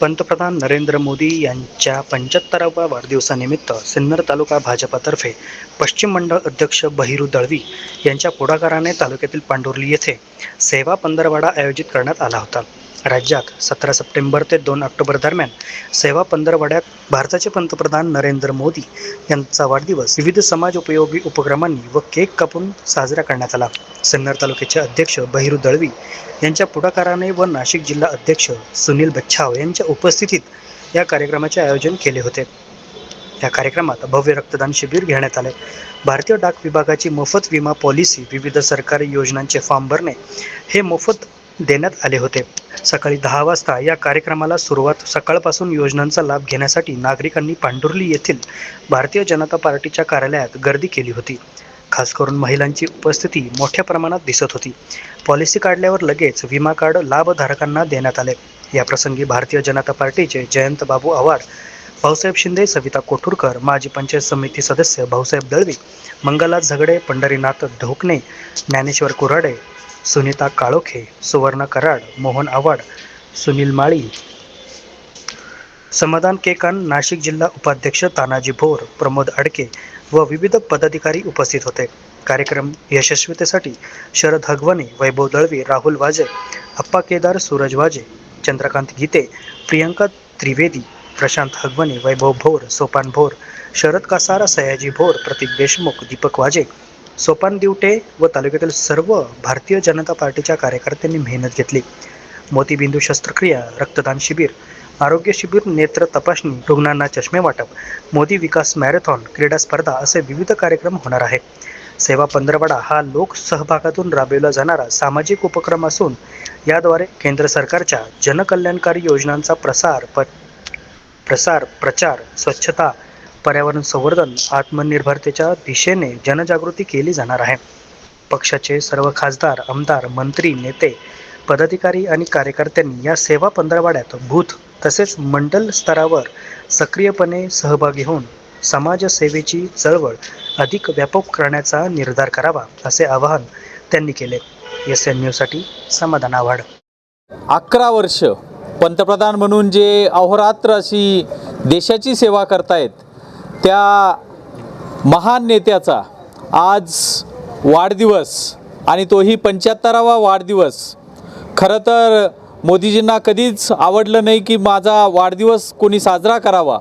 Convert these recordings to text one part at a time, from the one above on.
पंतप्रधान नरेंद्र मोदी यांच्या पंच्याहत्तराव्या वाढदिवसानिमित्त सिन्नर तालुका भाजपातर्फे पश्चिम मंडळ अध्यक्ष बहिरू दळवी यांच्या पुढाकाराने तालुक्यातील पांडुर्ली येथे सेवा पंधरवाडा आयोजित करण्यात आला होता. राज्यात सतरा सप्टेंबर ते दोन ऑक्टोबर दरम्यान सेवा पंधरवाड्यात भारताचे पंतप्रधान नरेंद्र मोदी यांचा वाढदिवस विविध समाज उपयोगी उपक्रमांनी व केक कापून साजरा करण्यात आला. सिन्नर तालुक्याचे अध्यक्ष बहिरू दळवी यांच्या पुढाकाराने व नाशिक जिल्हा अध्यक्ष सुनील बच्छाव यांच्या उपस्थितीत या कार्यक्रमाचे आयोजन केले होते. या कार्यक्रमात भव्य रक्तदान शिबिर घेण्यात आले. भारतीय डाक विभागाची मोफत विमा पॉलिसी विविध सरकारी योजनांचे फॉर्म भरणे हे मोफत देण्यात आले होते. सकाळी दहा वाजता या कार्यक्रमाला सुरुवात सकाळपासून योजनांचा लाभ घेण्यासाठी नागरिकांनी पांडुर्ली येथील भारतीय जनता पार्टीच्या कार्यालयात गर्दी केली होती. खास करून महिलांची उपस्थिती मोठ्या प्रमाणात दिसत होती. पॉलिसी काढल्यावर लगेच विमा कार्ड लाभधारकांना देण्यात आले. याप्रसंगी भारतीय जनता पार्टीचे जयंत बाबू आव्हाड भाऊसाहेब शिंदे सविता कोठुरकर माजी पंचायत समिती सदस्य भाऊसाहेब दळवी मंगला झगडे पंढरीनाथ ढोकणे ज्ञानेश्वर कुराडे सुनीता काळोखे सुवर्णा कराड मोहन आव्हाड सुनील माळी. समाधान केकान नाशिक जिल्हा उपाध्यक्ष तानाजी भोर प्रमोद अडके व विविध पदाधिकारी उपस्थित होते. कार्यक्रम यशस्वीतेसाठी शरद हगवणे वैभव दळवी राहुल वाजे अप्पा केदार सूरज वाजे चंद्रकांत गीते प्रियंका त्रिवेदी प्रशांत हगवणे वैभव भोर सोपान भोर शरद कासार सयाजी भोर प्रतीक देशमुख दीपक वाजे सोपान दिवटे व तालुक्यातील सर्व भारतीय जनता पार्टीच्या कार्यकर्त्यांनी मेहनत घेतली. मोतीबिंदू शस्त्रक्रिया रक्तदान शिबिर आरोग्य शिबिर नेत्र तपासणी रुग्णांना चष्मे वाटप मोदी विकास मॅरेथॉन क्रीडा स्पर्धा असे विविध कार्यक्रम होणार आहे सेवा पंधरवडा हा लोकसहभागातून राबविला जाणारा सामाजिक उपक्रम असून याद्वारे केंद्र सरकारच्या जनकल्याणकारी योजनांचा प्रसार प प्रसार प्रचार स्वच्छता पर्यावरण संवर्धन आत्मनिर्भरतेच्या दिशेने जनजागृती केली जाणार आहे. पक्षाचे सर्व खासदार आमदार मंत्री नेते पदाधिकारी आणि कार्यकर्त्यांनी या सेवा पंधरवाड्यात बूथ तसेच मंडल स्तरावर सक्रियपणे सहभागी होऊन समाजसेवेची चळवळ अधिक व्यापक करण्याचा निर्धार करावा असे आवाहन त्यांनी केले. एस एन न्यूजसाठी समाधान आव्हाड. अकरा वर्ष पंतप्रधान म्हणून जे अहोरात्र अशी देशाची सेवा करतायत त्या महान नेत्याचा आज वाढदिवस आणि तोही पंच्याहत्तरावा वाढदिवस. खरं तर मोदीजींना कधीच आवडलं नाही की माझा वाढदिवस कोणी साजरा करावा.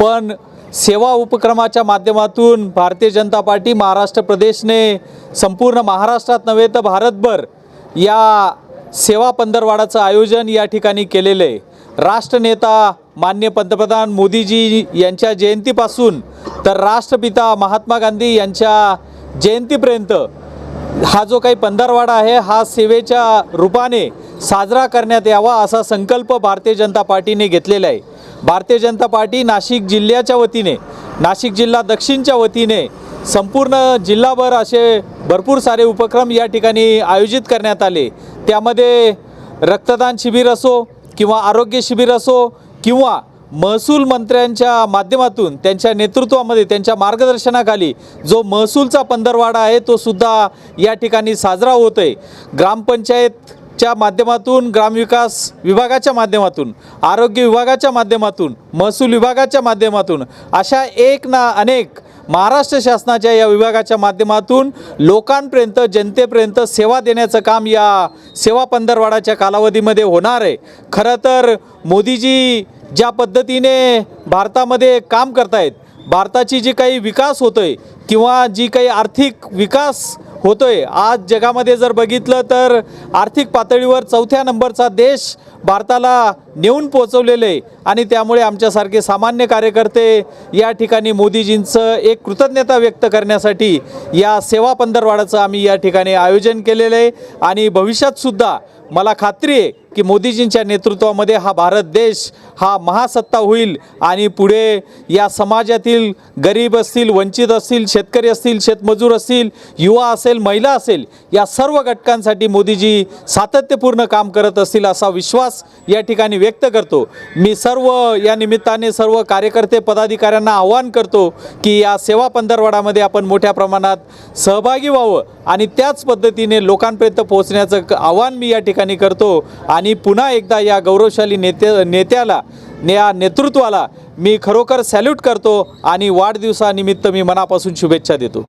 पण सेवा उपक्रमाच्या माध्यमातून भारतीय जनता पार्टी महाराष्ट्र प्रदेशने संपूर्ण महाराष्ट्रात नव्हे तर भारतभर या सेवा पंधरवाडाचं आयोजन या ठिकाणी केलेलं आहे. राष्ट्रनेता मान्य पंतप्रधान मोदीजी यांच्या जयंतीपासून तर राष्ट्रपिता महात्मा गांधी यांच्या जयंतीपर्यंत हा जो काही पंधरवाडा आहे हा सेवेच्या रूपाने साजरा करण्यात यावा असा संकल्प भारतीय जनता पार्टीने घेतलेला आहे. भारतीय जनता पार्टी नाशिक जिल्ह्याच्या वतीने नाशिक जिल्हा दक्षिणच्या वतीने संपूर्ण जिल्हाभर असे भरपूर सारे उपक्रम या ठिकाणी आयोजित करण्यात आले. त्यामध्ये रक्तदान शिबिर असो किंवा आरोग्य शिबिर असो किंवा महसूल मंत्र्यांच्या माध्यमातून त्यांच्या नेतृत्वामध्ये त्यांच्या मार्गदर्शनाखाली जो महसूलचा पंधरवाडा आहे तो सुद्धा या ठिकाणी साजरा होतो आहे ग्रामपंचायतच्या माध्यमातून ग्रामविकास विभागाच्या माध्यमातून आरोग्य विभागाच्या माध्यमातून महसूल विभागाच्या माध्यमातून अशा एक ना अनेक महाराष्ट्र शासनाच्या या विभागाच्या माध्यमातून लोकांपर्यंत जनतेपर्यंत सेवा देण्याचं काम या सेवा पंधरवाडाच्या कालावधीमध्ये होणार आहे. खरं तर मोदीजी ज्या पद्धतीने भारतामध्ये काम करतायत भारताची जी काही विकास होतोय किंवा जी काही आर्थिक विकास होतोय आज जगामध्ये जर बघितलं तर आर्थिक पातळीवर चौथ्या नंबरचा देश भारताला नेऊन पोचवलेलं आहे आणि त्यामुळे आमच्यासारखे सामान्य कार्यकर्ते या ठिकाणी मोदीजींचं एक कृतज्ञता व्यक्त करण्यासाठी या सेवा पंधरवाडाचं आम्ही या ठिकाणी आयोजन केलेलं आहे. आणि भविष्यातसुद्धा मला खात्री आहे की मोदीजींच्या नेतृत्वामध्ये हा भारत देश हा महासत्ता होईल आणि पुढे या समाजातील गरीब असतील वंचित असतील शेतकरी असतील शेतमजूर असतील युवा असेल महिला असेल या सर्व घटकांसाठी मोदीजी सातत्यपूर्ण काम करत असतील असा विश्वास या ठिकाणी व्यक्त करतो. मी सर्व या निमित्ताने सर्व कार्यकर्ते पदाधिकाऱ्यांना आवाहन करतो की या सेवा पंधरवाडामध्ये आपण मोठ्या प्रमाणात सहभागी व्हावं आणि त्याच पद्धतीने लोकांपर्यंत पोहोचण्याचं आवाहन आव्हान मी या ठिकाणी करतो आणि आणि पुन्हा एकदा या गौरवशाली नेते नेत्याला या नेतृत्वाला मी खरोखर सॅल्यूट करतो आणि वाढदिवसानिमित्त मी मनापासून शुभेच्छा देतो.